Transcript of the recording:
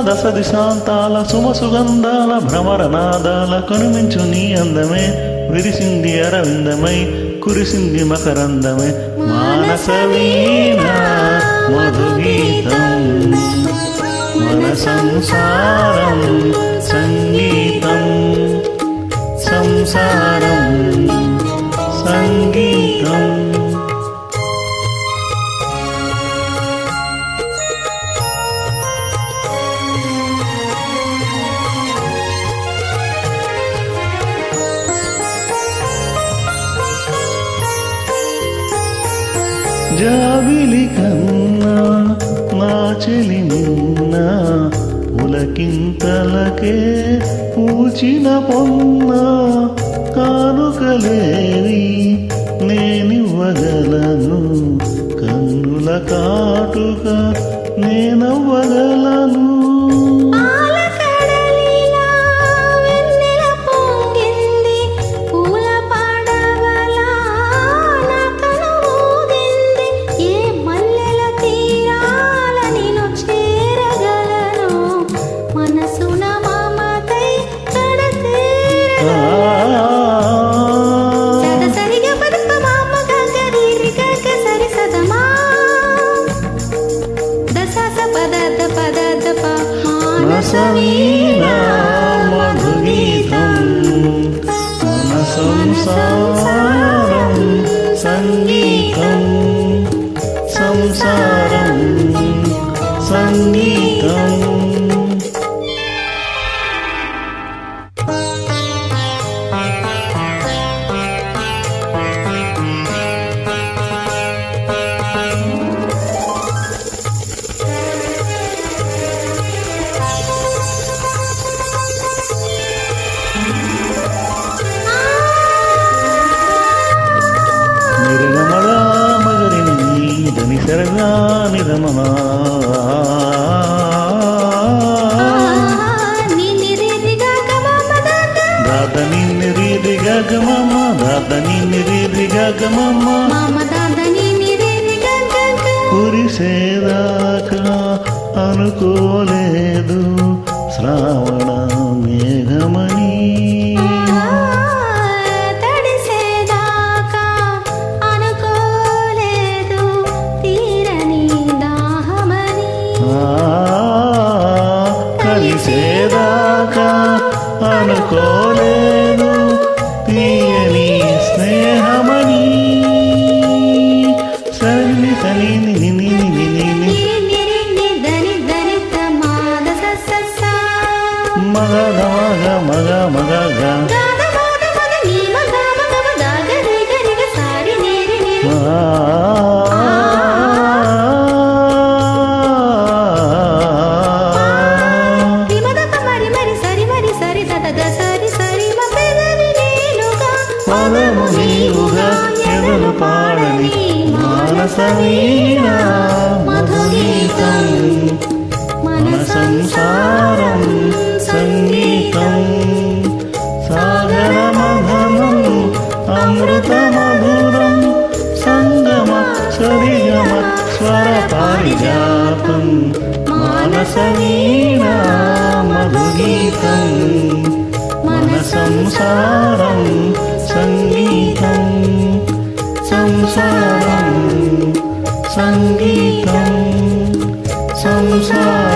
దశ దిశాంతాల సుమ సుగంధాల భ్రమరనాదాల కనుమించు నీ అందమే. విరిసింది అరవిందమై కురిసింది మకరందమే. మానసవీణ మధుగీతం. మన సంసారం సంగీతం. సంసారం సంగీతం. జాబిలి కన్నా నా చెలి నిన్న పులకింతలకే పూచిన పొన్న కానుకలేవి నేనివ్వగలను. కన్నుల కాటుక నేనవ్వగలను. రసవీనా మధుగీతం మన గగమమ్మ మామ దాద కురిసేదాకా అనుకోలేదు శ్రావణ నీలుగా నీవుగా ఎదలు పాడని మానస వీణ మధుగీతం మన సంసారం సంగీతం సాగర మధనం అమృత మధురం సంగమ సరిగమ స్వర పారిజాతం మానస వీణ మధుగీతం మన సంసారం 嗯对